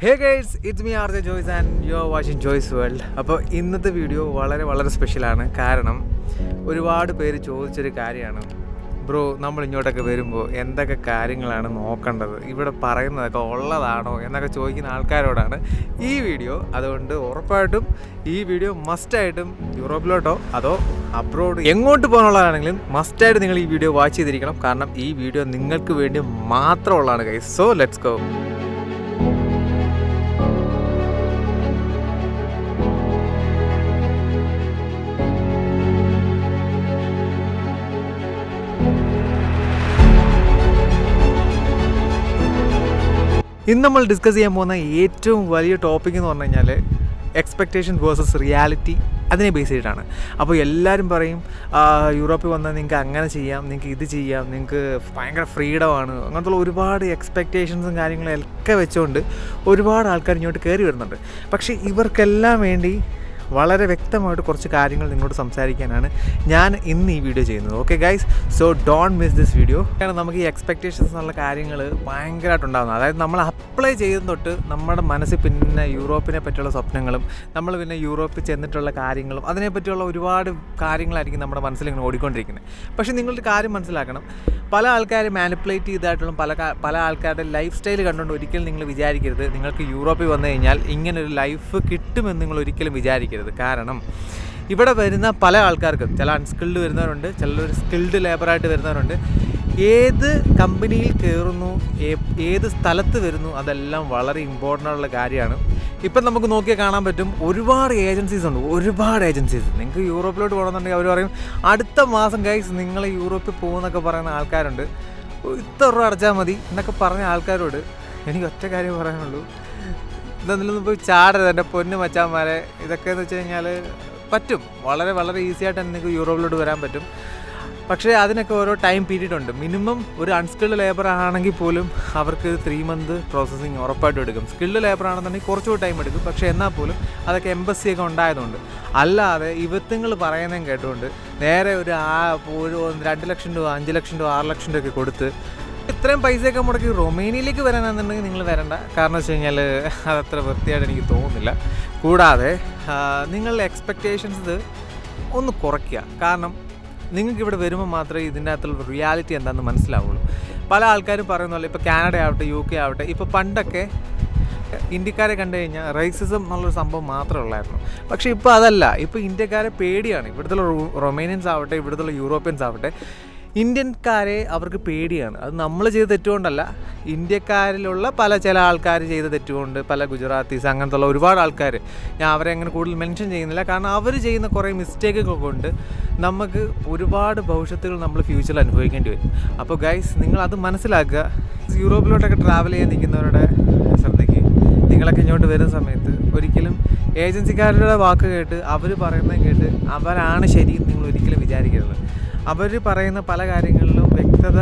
Hey guides it's me R J Joyce and you are watching Joyce world അപ്പോൾ ഇന്നത്തെ video വളരെ വളരെ സ്പെഷ്യലാണ് കാരണം ഒരുപാട് പേര് ചോദിച്ചൊരു കാര്യമാണ്. ബ്രോ നമ്മൾ ഇങ്ങോട്ടൊക്കെ വരുമ്പോൾ എന്തൊക്കെ കാര്യങ്ങളാണ് നോക്കേണ്ടത്? ഇവിടെ പറയുന്നതൊക്കെ ഉള്ളതാണോ എന്നൊക്കെ ചോദിക്കുന്ന ആൾക്കാരോടാണ് ഈ വീഡിയോ അതുകൊണ്ട് ഉറപ്പായിട്ടും ഈ വീഡിയോ മസ്റ്റായിട്ടും യൂറോപ്പിലോട്ടോ അതോ അബ്രോഡ് എങ്ങോട്ട് പോകാനുള്ളതാണെങ്കിലും മസ്റ്റായിട്ട് നിങ്ങൾ ഈ വീഡിയോ വാച്ച് ചെയ്തിരിക്കണം. കാരണം ഈ വീഡിയോ നിങ്ങൾക്ക് വേണ്ടി മാത്രമുള്ളതാണ് കൈ സോ ലെറ്റ്സ് ഗോ ഇന്ന് നമ്മൾ ഡിസ്കസ് ചെയ്യാൻ പോകുന്ന ഏറ്റവും വലിയ ടോപ്പിക് എന്ന് പറഞ്ഞു കഴിഞ്ഞാൽ എക്സ്പെക്റ്റേഷൻ വേഴ്സസ് റിയാലിറ്റി അതിനെ ബേസ് ചെയ്തിട്ടാണ്. അപ്പോൾ എല്ലാവരും പറയും യൂറോപ്പിൽ വന്നാൽ നിങ്ങൾക്ക് അങ്ങനെ ചെയ്യാം നിങ്ങൾക്ക് ഇത് ചെയ്യാം നിങ്ങൾക്ക് ഭയങ്കര ഫ്രീഡമാണ് അങ്ങനത്തുള്ള ഒരുപാട് എക്സ്പെക്റ്റേഷൻസും കാര്യങ്ങളും ഒക്കെ വെച്ചുകൊണ്ട് ഒരുപാട് ആൾക്കാർ ഇങ്ങോട്ട് കയറി വരുന്നുണ്ട്. പക്ഷേ ഇവർക്കെല്ലാം വേണ്ടി വളരെ വ്യക്തമായിട്ട് കുറച്ച് കാര്യങ്ങൾ നിങ്ങളോട് സംസാരിക്കാനാണ് ഞാൻ ഇന്ന് ഈ വീഡിയോ ചെയ്യുന്നത്. Okay guys so don't miss this video കാരണം നമുക്ക് ഈ എക്സ്പെക്റ്റേഷൻസ് എന്നുള്ള കാര്യങ്ങൾ ഭയങ്കരമായിട്ട് ഉണ്ടാകുന്നത് അതായത് നമ്മൾ അപ്ലൈ ചെയ്ത് തൊട്ട് നമ്മുടെ മനസ്സിൽ പിന്നെ യൂറോപ്പിനെ പറ്റിയുള്ള സ്വപ്നങ്ങളും നമ്മൾ പിന്നെ യൂറോപ്പിൽ ചെന്നിട്ടുള്ള കാര്യങ്ങളും അതിനെപ്പറ്റിയുള്ള ഒരുപാട് കാര്യങ്ങളായിരിക്കും നമ്മുടെ മനസ്സിൽ ഇങ്ങനെ ഓടിക്കൊണ്ടിരിക്കുന്നത്. പക്ഷേ നിങ്ങളൊരു കാര്യം മനസ്സിലാക്കണം. പല ആൾക്കാരെ മാനിപ്പുലേറ്റ് ചെയ്തായിട്ടുള്ള പല പല ആൾക്കാരുടെ ലൈഫ് സ്റ്റൈൽ കണ്ടുകൊണ്ട് ഒരിക്കലും നിങ്ങൾ വിചാരിക്കരുത്. നിങ്ങൾക്ക് യൂറോപ്പിൽ വന്നു കഴിഞ്ഞാൽ ഇങ്ങനൊരു ലൈഫ് കിട്ടുമെന്ന് നിങ്ങൾ ഒരിക്കലും വിചാരിക്കരുത്. കാരണം ഇവിടെ വരുന്ന പല ആൾക്കാർക്കും ചില അൺസ്കിൽഡ് വരുന്നവരുണ്ട് ചിലർ സ്കിൽഡ് ലേബറായിട്ട് വരുന്നവരുണ്ട്. ഏത് കമ്പനിയിൽ കയറുന്നു ഏത് സ്ഥലത്ത് വരുന്നു അതെല്ലാം വളരെ ഇമ്പോർട്ടന്റ് ആയിട്ടുള്ള കാര്യമാണ്. ഇപ്പം നമുക്ക് നോക്കിയാൽ കാണാൻ പറ്റും ഒരുപാട് ഏജൻസീസ് ഉണ്ട് ഒരുപാട് ഏജൻസീസ് നിങ്ങൾക്ക് യൂറോപ്പിലോട്ട് പോകണമെന്നുണ്ടെങ്കിൽ അവർ പറയും അടുത്ത മാസം ഗൈസ് നിങ്ങൾ യൂറോപ്പിൽ പോകുമെന്നൊക്കെ പറയുന്ന ആൾക്കാരുണ്ട്. ഇത്ര രൂപ അടച്ചാൽ മതി എന്നൊക്കെ പറഞ്ഞ ആൾക്കാരോട് എനിക്ക് ഒറ്റ കാര്യം പറയാനുള്ളൂ. ഇതൊന്നിലൊന്നും പോയി ചാടരുത് എന്റെ പൊന്ന് മച്ചാന്മാരെ. ഇതൊക്കെ എന്ന് വെച്ച് കഴിഞ്ഞാൽ പറ്റും. വളരെ വളരെ ഈസി ആയിട്ട് നിങ്ങൾക്ക് യൂറോപ്പിലോട്ട് വരാൻ പറ്റും. പക്ഷേ അതിനൊക്കെ ഓരോ ടൈം പീരീഡ് ഉണ്ട്. മിനിമം ഒരു അൺസ്കിൽഡ് ലേബർ ആണെങ്കിൽ പോലും അവർക്ക് ത്രീ മന്ത് പ്രോസസ്സിങ് ഉറപ്പായിട്ടും എടുക്കും. സ്കിൽഡ് ലേബർ ആണെന്നുണ്ടെങ്കിൽ കുറച്ചുകൂടി ടൈം എടുക്കും. പക്ഷേ എന്നാൽ പോലും അതൊക്കെ എംബസി ഒക്കെ ഉണ്ടായതുകൊണ്ട്. അല്ലാതെ ഇവത്തുങ്ങൾ പറയുന്നതും കേട്ടുകൊണ്ട് നേരെ ഒരു ആ ഒരു രണ്ട് ലക്ഷം രൂപ അഞ്ച് ലക്ഷം രൂപ ആറ് ലക്ഷം രൂപ ഒക്കെ കൊടുത്ത് ഇത്രയും പൈസയൊക്കെ മുടക്കി റൊമേനിയയിലേക്ക് വരാനാണെന്നുണ്ടെങ്കിൽ നിങ്ങൾ വരണ്ട. കാരണം വെച്ച് കഴിഞ്ഞാൽ അതത്ര വൃത്തിയായിട്ട് എനിക്ക് തോന്നുന്നില്ല. കൂടാതെ നിങ്ങളുടെ എക്സ്പെക്റ്റേഷൻസ് ഒന്ന് കുറയ്ക്കുക. കാരണം നിങ്ങൾക്ക് ഇവിടെ വരുമ്പോൾ മാത്രമേ ഇതിന്റെ അകത്തുള്ള റിയാലിറ്റി എന്താണെന്ന് മനസ്സിലാവുള്ളൂ. പല ആൾക്കാരും പറയുന്ന പോലെ ഇപ്പോൾ കാനഡ ആവട്ടെ യു കെ ആവട്ടെ ഇപ്പോൾ പണ്ടൊക്കെ ഇന്ത്യക്കാരെ കണ്ടു കഴിഞ്ഞാൽ റൈസിസം എന്നുള്ളൊരു സംഭവം മാത്രമേ ഉള്ളായിരുന്നു. പക്ഷേ ഇപ്പോൾ അതല്ല. ഇപ്പോൾ ഇന്ത്യക്കാരെ പേടിയാണ്. ഇവിടുത്തെ റൊമേനിയൻസ് ആവട്ടെ ഇവിടുത്തെ യൂറോപ്യൻസ് ആവട്ടെ ഇന്ത്യൻകാരെ അവർക്ക് പേടിയാണ്. അത് നമ്മൾ ചെയ്ത തെറ്റുകൊണ്ടല്ല. ഇന്ത്യക്കാരിലുള്ള പല ചില ആൾക്കാർ ചെയ്ത തെറ്റുകൊണ്ട് പല ഗുജറാത്തീസ് അങ്ങനത്തുള്ള ഒരുപാട് ആൾക്കാർ ഞാൻ അവരെ അങ്ങനെ കൂടുതൽ മെൻഷൻ ചെയ്യുന്നില്ല. കാരണം അവർ ചെയ്യുന്ന കുറേ മിസ്റ്റേക്കുകൾ കൊണ്ട് നമുക്ക് ഒരുപാട് ഭവിഷ്യത്തുകൾ നമ്മൾ ഫ്യൂച്ചറിൽ അനുഭവിക്കേണ്ടി വരും. അപ്പോൾ ഗൈസ് നിങ്ങൾ അത് മനസ്സിലാക്കുക. യൂറോപ്പിലോട്ടൊക്കെ ട്രാവൽ ചെയ്യാൻ നിൽക്കുന്നവരുടെ ശ്രദ്ധയ്ക്ക് നിങ്ങളൊക്കെ ഇങ്ങോട്ട് വരുന്ന സമയത്ത് ഒരിക്കലും ഏജൻസിക്കാരുടെ വാക്ക് കേട്ട് അവർ പറയുന്നത് കേട്ട് അവരാണ് ശരി നിങ്ങൾ ഒരിക്കലും വിചാരിക്കരുത്. അവർ പറയുന്ന പല കാര്യങ്ങളിലും വ്യക്തത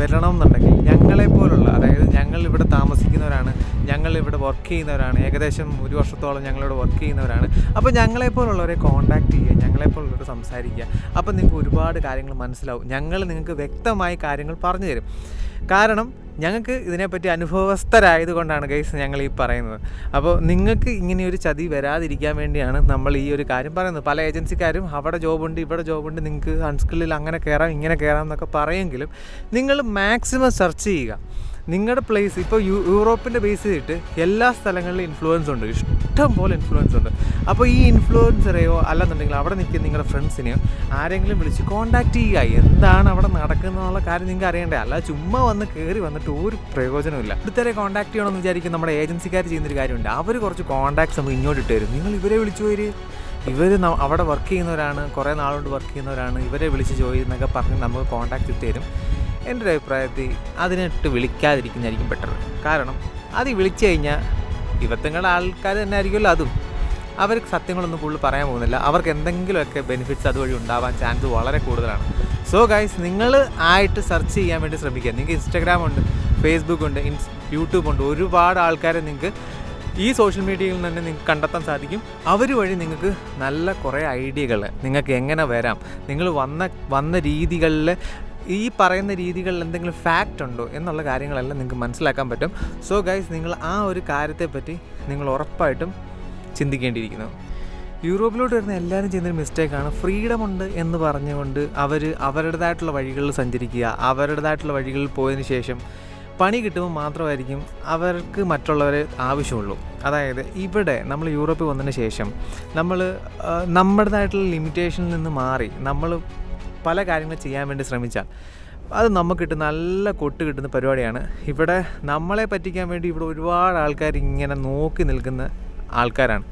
വരണം എന്നുണ്ടെങ്കിൽ ഞങ്ങളെപ്പോലുള്ള അതായത് ഞങ്ങൾ ഇവിടെ താമസിക്കുന്നവരാണ് ഞങ്ങൾ ഇവിടെ വർക്ക് ചെയ്യുന്നവരാണ് ഏകദേശം ഒരു വർഷത്തോളം ഞങ്ങളിവിടെ വർക്ക് ചെയ്യുന്നവരാണ് അപ്പോൾ ഞങ്ങളെപ്പോലുള്ളവരെ കോൺടാക്ട് ചെയ്യുക ഞങ്ങളെപ്പോലുള്ളവർ സംസാരിക്കുക. അപ്പോൾ നിങ്ങൾക്ക് ഒരുപാട് കാര്യങ്ങൾ മനസ്സിലാവും. ഞങ്ങൾ നിങ്ങൾക്ക് വ്യക്തമായി കാര്യങ്ങൾ പറഞ്ഞു തരും. കാരണം ഞങ്ങൾക്ക് ഇതിനെപ്പറ്റി അനുഭവസ്ഥരായത് കൊണ്ടാണ് ഗൈസ് ഞങ്ങൾ ഈ പറയുന്നത്. അപ്പോൾ നിങ്ങൾക്ക് ഇങ്ങനെ ഒരു ചതി വരാതിരിക്കാൻ വേണ്ടിയാണ് നമ്മൾ ഈ ഒരു കാര്യം പറയുന്നത്. പല ഏജൻസിക്കാരും അവിടെ ജോബുണ്ട് ഇവിടെ ജോബുണ്ട് നിങ്ങൾക്ക് അൺസ്കില്ലിൽ അങ്ങനെ കയറാം ഇങ്ങനെ കയറാം എന്നൊക്കെ പറയുമെങ്കിലും നിങ്ങൾ മാക്സിമം സെർച്ച് ചെയ്യുക. നിങ്ങളുടെ പ്ലേസ് ഇപ്പോൾ യു യൂറോപ്പിന്റെ ബേസ് ചെയ്തിട്ട് എല്ലാ സ്ഥലങ്ങളിലും ഇൻഫ്ലുവൻസ് ഉണ്ട്. ഇഷ്ടം പോലെ ഇൻഫ്ലുവൻസ് ഉണ്ട്. അപ്പോൾ ഈ ഇൻഫ്ലുവൻസറെയോ അല്ലെന്നുണ്ടെങ്കിൽ അവിടെ നിൽക്കുന്ന നിങ്ങളുടെ ഫ്രണ്ട്സിനെയോ ആരെങ്കിലും വിളിച്ച് കോൺടാക്ട് ചെയ്യുക. എന്താണ് അവിടെ നടക്കുന്നതെന്നുള്ള കാര്യം നിങ്ങൾക്ക് അറിയണ്ടേ? അല്ല ചുമ്മാ വന്ന് കയറി വന്നിട്ട് ഒരു പ്രയോജനമില്ല ഇവിടുത്തെ കോൺടാക്ട് ചെയ്യണമെന്ന് വിചാരിക്കും നമ്മുടെ ഏജൻസിക്കാർ ചെയ്യുന്നൊരു കാര്യമുണ്ട്. അവർ കുറച്ച് കോൺടാക്ട്സ് നമുക്ക് ഇങ്ങോട്ട് ഇട്ട് തരും. നിങ്ങൾ ഇവരെ വിളിച്ചു പോയി ഇവർ അവിടെ വർക്ക് ചെയ്യുന്നവരാണ്. കുറേ നാളുകൊണ്ട് വർക്ക് ചെയ്യുന്നവരാണ്. ഇവരെ വിളിച്ച് ജോയി എന്നൊക്കെ പറഞ്ഞ് നമുക്ക് കോൺടാക്ട് ഇട്ട് തരും. എന്റെ ഒരു അഭിപ്രായത്തിൽ അതിനിട്ട് വിളിക്കാതിരിക്കുന്നതായിരിക്കും ബെറ്റർ കാരണം അത് വിളിച്ചു കഴിഞ്ഞാൽ ഇവത്തങ്ങളുടെ ആൾക്കാർ തന്നെ ആയിരിക്കുമല്ലോ അതും. അവർക്ക് സത്യങ്ങളൊന്നും കൂടുതൽ പറയാൻ പോകുന്നില്ല. അവർക്ക് എന്തെങ്കിലുമൊക്കെ ബെനിഫിറ്റ്സ് അതുവഴി ഉണ്ടാവാൻ ചാൻസ് വളരെ കൂടുതലാണ്. സോ ഗൈസ് നിങ്ങൾ ആയിട്ട് സെർച്ച് ചെയ്യാൻ വേണ്ടി ശ്രമിക്കുക. നിങ്ങൾക്ക് ഇൻസ്റ്റാഗ്രാം ഉണ്ട് ഫേസ്ബുക്ക് ഉണ്ട് ഇൻസ് യൂട്യൂബ് ഉണ്ട്. ഒരുപാട് ആൾക്കാരെ നിങ്ങൾക്ക് ഈ സോഷ്യൽ മീഡിയയിൽ തന്നെ നിങ്ങൾക്ക് കണ്ടെത്താൻ സാധിക്കും. അവർ വഴി നിങ്ങൾക്ക് നല്ല കുറേ ഐഡിയകൾ നിങ്ങൾക്ക് എങ്ങനെ വരാം. നിങ്ങൾ വന്ന വന്ന രീതികളിൽ ഈ പറയുന്ന രീതികളിൽ എന്തെങ്കിലും ഫാക്റ്റ് ഉണ്ടോ എന്നുള്ള കാര്യങ്ങളെല്ലാം നിങ്ങൾക്ക് മനസ്സിലാക്കാൻ പറ്റും. സോ ഗൈസ് നിങ്ങൾ ആ ഒരു കാര്യത്തെപ്പറ്റി നിങ്ങൾ ഉറപ്പായിട്ടും ചിന്തിക്കേണ്ടിയിരിക്കുന്നു. യൂറോപ്പിലോട്ട് വരുന്ന എല്ലാവരും ചെയ്യുന്നൊരു മിസ്റ്റേക്കാണ് ഫ്രീഡം ഉണ്ട് എന്ന് പറഞ്ഞുകൊണ്ട് അവർ അവരുടേതായിട്ടുള്ള വഴികളിൽ സഞ്ചരിക്കുക അവരുടേതായിട്ടുള്ള വഴികളിൽ പോയതിന് ശേഷം പണി കിട്ടുമ്പോൾ മാത്രമായിരിക്കും അവർക്ക് മറ്റുള്ളവരെ ആവശ്യമുള്ളൂ. അതായത് ഇവിടെ നമ്മൾ യൂറോപ്പിൽ വന്നതിന് ശേഷം നമ്മൾ നമ്മുടേതായിട്ടുള്ള ലിമിറ്റേഷനിൽ നിന്ന് മാറി നമ്മൾ പല കാര്യങ്ങൾ ചെയ്യാൻ വേണ്ടി ശ്രമിച്ചാൽ അത് നമുക്ക് കിട്ടുന്ന നല്ല കൊട്ട് കിട്ടുന്ന പരിപാടിയാണ്. ഇവിടെ നമ്മളെ പറ്റിക്കാൻ വേണ്ടി ഇവിടെ ഒരുപാട് ആൾക്കാർ ഇങ്ങനെ നോക്കി നിൽക്കുന്ന ആൾക്കാരാണ്.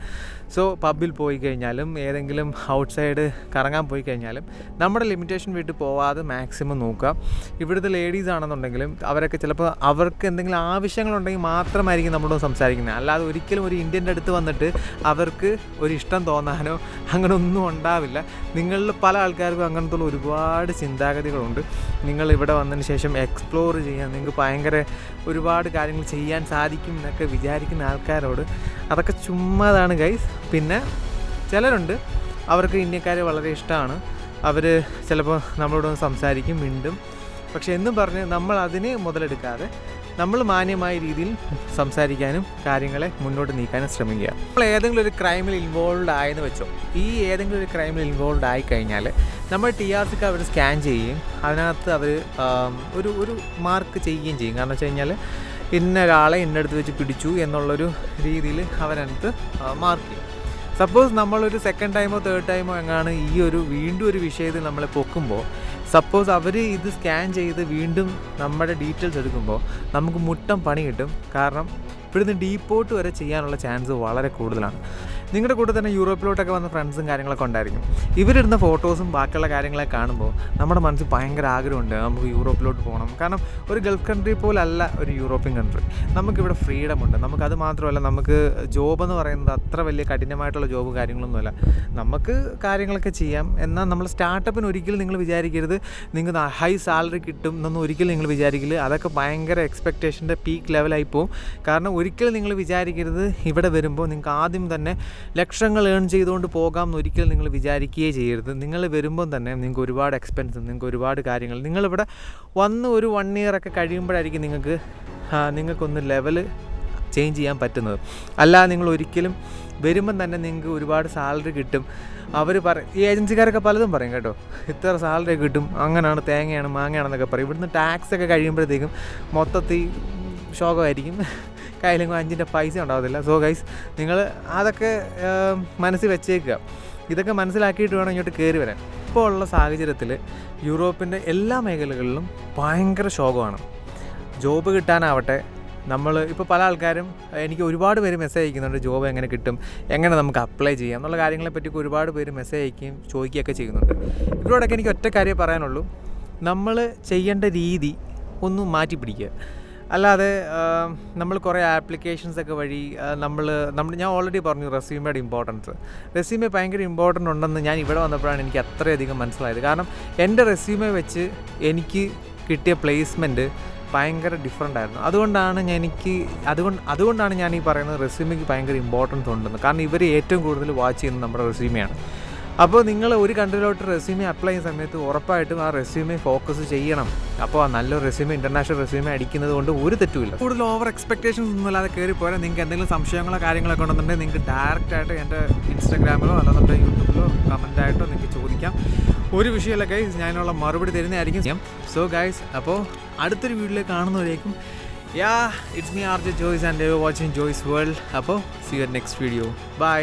സോ പബ്ബിൽ പോയി കഴിഞ്ഞാലും ഏതെങ്കിലും ഔട്ട് സൈഡ് കറങ്ങാൻ പോയി കഴിഞ്ഞാലും നമ്മുടെ ലിമിറ്റേഷൻ വീട്ടിൽ പോവാതെ മാക്സിമം നോക്കുക. ഇവിടുത്തെ ലേഡീസ് ആണെന്നുണ്ടെങ്കിലും അവരൊക്കെ ചിലപ്പോൾ അവർക്ക് എന്തെങ്കിലും ആവശ്യങ്ങളുണ്ടെങ്കിൽ മാത്രമായിരിക്കും നമ്മളോട് സംസാരിക്കുന്നത്. അല്ലാതെ ഒരിക്കലും ഒരു ഇന്ത്യന്റെ അടുത്ത് വന്നിട്ട് അവർക്ക് ഒരു ഇഷ്ടം തോന്നാനോ അങ്ങനെ ഒന്നും ഉണ്ടാവില്ല. നിങ്ങളിൽ പല ആൾക്കാർക്കും അങ്ങനത്തെ ഒരുപാട് ചിന്താഗതികളുണ്ട്. നിങ്ങൾ ഇവിടെ വന്നതിന് ശേഷം എക്സ്പ്ലോർ ചെയ്യാൻ നിങ്ങൾക്ക് ഭയങ്കര ഒരുപാട് കാര്യങ്ങൾ ചെയ്യാൻ സാധിക്കും എന്നൊക്കെ വിചാരിക്കുന്ന ആൾക്കാരോട് അതൊക്കെ ചുമ്മാതാണ് ഗൈസ് പിന്നെ ചിലരുണ്ട് അവർക്ക് ഇന്ത്യക്കാരെ വളരെ ഇഷ്ടമാണ്. അവർ ചിലപ്പോൾ നമ്മളോട് സംസാരിക്കും മിണ്ടും. പക്ഷെ എന്നും പറഞ്ഞ് നമ്മൾ അതിനെ മുതലെടുക്കാതെ നമ്മൾ മാന്യമായ രീതിയിൽ സംസാരിക്കാനും കാര്യങ്ങളെ മുന്നോട്ട് നീക്കാനും ശ്രമിക്കുക. നമ്മൾ ഏതെങ്കിലും ഒരു ക്രൈമിൽ ഇൻവോൾവ് ആയെന്ന് വെച്ചോ ഈ ഏതെങ്കിലും ഒരു ക്രൈമിൽ ഇൻവോൾവ് ആയി കഴിഞ്ഞാൽ നമ്മൾ ടി ആർ സിക്ക് അവർ സ്കാൻ ചെയ്യുകയും അതിനകത്ത് അവർ ഒരു ഒരു മാർക്ക് ചെയ്യുകയും ചെയ്യും. കാരണം വെച്ച് കഴിഞ്ഞാൽ ഇന്ന ഒരാളെ ഇന്നടുത്ത് വെച്ച് പിടിച്ചു എന്നുള്ളൊരു രീതിയിൽ അവരടുത്ത് മാർക്ക് ചെയ്യും. സപ്പോസ് നമ്മളൊരു സെക്കൻഡ് ടൈമോ തേർഡ് ടൈമോ എങ്ങാണ് ഈ ഒരു വീണ്ടും ഒരു വിഷയത്തിൽ നമ്മളെ പൊക്കുമ്പോൾ സപ്പോസ് അവർ ഇത് സ്കാൻ ചെയ്ത് വീണ്ടും നമ്മുടെ ഡീറ്റെയിൽസ് എടുക്കുമ്പോൾ നമുക്ക് മുട്ടം പണി കിട്ടും. കാരണം ഇവിടുന്ന് ഡീപ്പോട്ട് വരെ ചെയ്യാനുള്ള ചാൻസ് വളരെ കൂടുതലാണ്. നിങ്ങളുടെ കൂടെ തന്നെ യൂറോപ്പിലോട്ടൊക്കെ വന്ന ഫ്രണ്ട്സും കാര്യങ്ങളൊക്കെ ഉണ്ടായിരിക്കും. ഇവരിടുന്ന ഫോട്ടോസും ബാക്കിയുള്ള കാര്യങ്ങളെ കാണുമ്പോൾ നമ്മുടെ മനസ്സിൽ ഭയങ്കര ആഗ്രഹമുണ്ട്. നമുക്ക് യൂറോപ്പിലോട്ട് പോകണം. കാരണം ഒരു ഗൾഫ് കൺട്രി പോലല്ല ഒരു യൂറോപ്യൻ കൺട്രി നമുക്കിവിടെ ഫ്രീഡം ഉണ്ട്. നമുക്കത് മാത്രമല്ല നമുക്ക് ജോബ് എന്ന് പറയുന്നത് അത്ര വലിയ കഠിനമായിട്ടുള്ള ജോബ് കാര്യങ്ങളൊന്നുമല്ല. നമുക്ക് കാര്യങ്ങളൊക്കെ ചെയ്യാം. എന്നാൽ നമ്മൾ സ്റ്റാർട്ടപ്പിന് ഒരിക്കലും നിങ്ങൾ വിചാരിക്കരുത്. നിങ്ങൾക്ക് ഹൈ സാലറി കിട്ടും എന്നൊന്നും ഒരിക്കലും നിങ്ങൾ വിചാരിക്കില്ല അതൊക്കെ ഭയങ്കര എക്സ്പെക്റ്റേഷന്റെ പീക്ക് ലെവലായി പോകും കാരണം ഒരിക്കലും നിങ്ങൾ വിചാരിക്കരുത് ഇവിടെ വരുമ്പോൾ നിങ്ങൾക്ക് ആദ്യം തന്നെ ലക്ഷങ്ങൾ ഏൺ ചെയ്തുകൊണ്ട് പോകാം എന്ന് ഒരിക്കലും നിങ്ങൾ വിചാരിക്കുകയേ ചെയ്യരുത്. നിങ്ങൾ വരുമ്പം തന്നെ നിങ്ങൾക്ക് ഒരുപാട് എക്സ്പെൻസ് നിങ്ങൾക്ക് ഒരുപാട് കാര്യങ്ങൾ. നിങ്ങളിവിടെ വന്ന് ഒരു വൺ ഇയർ ഒക്കെ കഴിയുമ്പോഴായിരിക്കും നിങ്ങൾക്ക് നിങ്ങൾക്കൊന്ന് ലെവൽ ചേഞ്ച് ചെയ്യാൻ പറ്റുന്നത്. അല്ലാതെ നിങ്ങൾ ഒരിക്കലും വരുമ്പം തന്നെ നിങ്ങൾക്ക് ഒരുപാട് സാലറി കിട്ടും. അവർ പറ ഈ ഏജൻസിക്കാരൊക്കെ പലതും പറയും കേട്ടോ. ഇത്ര സാലറി കിട്ടും. അങ്ങനെയാണ് തേങ്ങയാണ് മാങ്ങയാണെന്നൊക്കെ പറയും. ഇവിടുന്ന് ടാക്സ് ഒക്കെ കഴിയുമ്പോഴത്തേക്കും മൊത്തത്തിൽ ശോകമായിരിക്കും. കയ്യിലെങ്കിലും അഞ്ചിന്റെ പൈസ ഉണ്ടാവത്തില്ല. സോ ഗൈസ് നിങ്ങൾ അതൊക്കെ മനസ്സിൽ വെച്ചേക്കുക. ഇതൊക്കെ മനസ്സിലാക്കിയിട്ട് വേണം ഇങ്ങോട്ട് കയറി വരാൻ. ഇപ്പോൾ ഉള്ള സാഹചര്യത്തിൽ യൂറോപ്പിന്റെ എല്ലാ മേഖലകളിലും ഭയങ്കര ശോകമാണ്. ജോബ് കിട്ടാനാവട്ടെ നമ്മൾ ഇപ്പോൾ പല ആൾക്കാരും എനിക്ക് ഒരുപാട് പേര് മെസ്സേജ് അയക്കുന്നുണ്ട് ജോബ് എങ്ങനെ കിട്ടും? എങ്ങനെ നമുക്ക് അപ്ലൈ ചെയ്യാം? എന്നുള്ള കാര്യങ്ങളെപ്പറ്റി ഒരുപാട് പേര് മെസ്സേജ് അയക്കുകയും ചോദിക്കുകയൊക്കെ ചെയ്യുന്നുണ്ട്. ഇവരോടൊക്കെ എനിക്ക് ഒറ്റ കാര്യം പറയാനുള്ളൂ. നമ്മൾ ചെയ്യേണ്ട രീതി ഒന്ന് മാറ്റി പിടിക്കുക അല്ലാതെ നമ്മൾ കുറേ ആപ്ലിക്കേഷൻസ് ഒക്കെ വഴി നമ്മൾ നമ്മൾ ഞാൻ ഓൾറെഡി പറഞ്ഞു റെസ്യൂമയുടെ ഇമ്പോർട്ടൻസ് റെസ്യൂമെ ഭയങ്കര ഇമ്പോർട്ടന്റ് ഉണ്ടെന്ന് ഞാൻ ഇവിടെ വന്നപ്പോഴാണ് എനിക്ക് അത്രയധികം മനസ്സിലായത്. കാരണം എന്റെ റെസ്യൂമെ വെച്ച് എനിക്ക് കിട്ടിയ പ്ലേസ്മെന്റ് ഭയങ്കര ഡിഫറെന്റ് ആയിരുന്നു. അതുകൊണ്ടാണ് ഞാൻ എനിക്ക് അതുകൊണ്ട് അതുകൊണ്ടാണ് ഞാൻ ഈ പറയുന്നത് റെസ്യൂമയ്ക്ക് ഭയങ്കര ഇമ്പോർട്ടൻസ് ഉണ്ടെന്ന്. കാരണം ഇവർ ഏറ്റവും കൂടുതൽ വാച്ച് ചെയ്യുന്നത് നമ്മുടെ റെസ്യൂമെയാണ്. അപ്പോൾ നിങ്ങൾ ഒരു കൺട്രിയിലോട്ട് റെസ്യൂമെ അപ്ലൈ ചെയ്യുന്ന സമയത്ത് ഉറപ്പായിട്ടും ആ റെസ്യൂമെ ഫോക്കസ് ചെയ്യണം. അപ്പോൾ ആ നല്ലൊരു റെസ്യൂമെ ഇന്റർനാഷണൽ റെസ്യൂമെ അടിക്കുന്നത് കൊണ്ട് ഒരു തെറ്റുമില്ല. കൂടുതൽ ഓവർ എക്സ്പെക്ടേഷൻസ് ഒന്നും അല്ലാതെ കയറി പോരാ. നിങ്ങൾക്ക് എന്തെങ്കിലും സംശയങ്ങളോ കാര്യങ്ങളൊക്കെ ഉണ്ടെന്നുണ്ടെങ്കിൽ നിങ്ങൾക്ക് ഡയറക്റ്റ് ആയിട്ട് എന്റെ ഇൻസ്റ്റാഗ്രാമിലോ അല്ലാന്നുണ്ടെങ്കിൽ യൂട്യൂബിലോ കമന്റ് ആയിട്ടോ നിങ്ങൾക്ക് ചോദിക്കാം. ഒരു വിഷയമല്ല ഗൈസ് ഞാനുള്ള മറുപടി തരുന്നതായിരിക്കും. സോ ഗൈസ് അപ്പോൾ അടുത്തൊരു വീഡിയോയിൽ കാണുന്നവരേക്കും. Yeah it's me R J Joyce and watching Joyce world അപ്പോൾ see your next video bye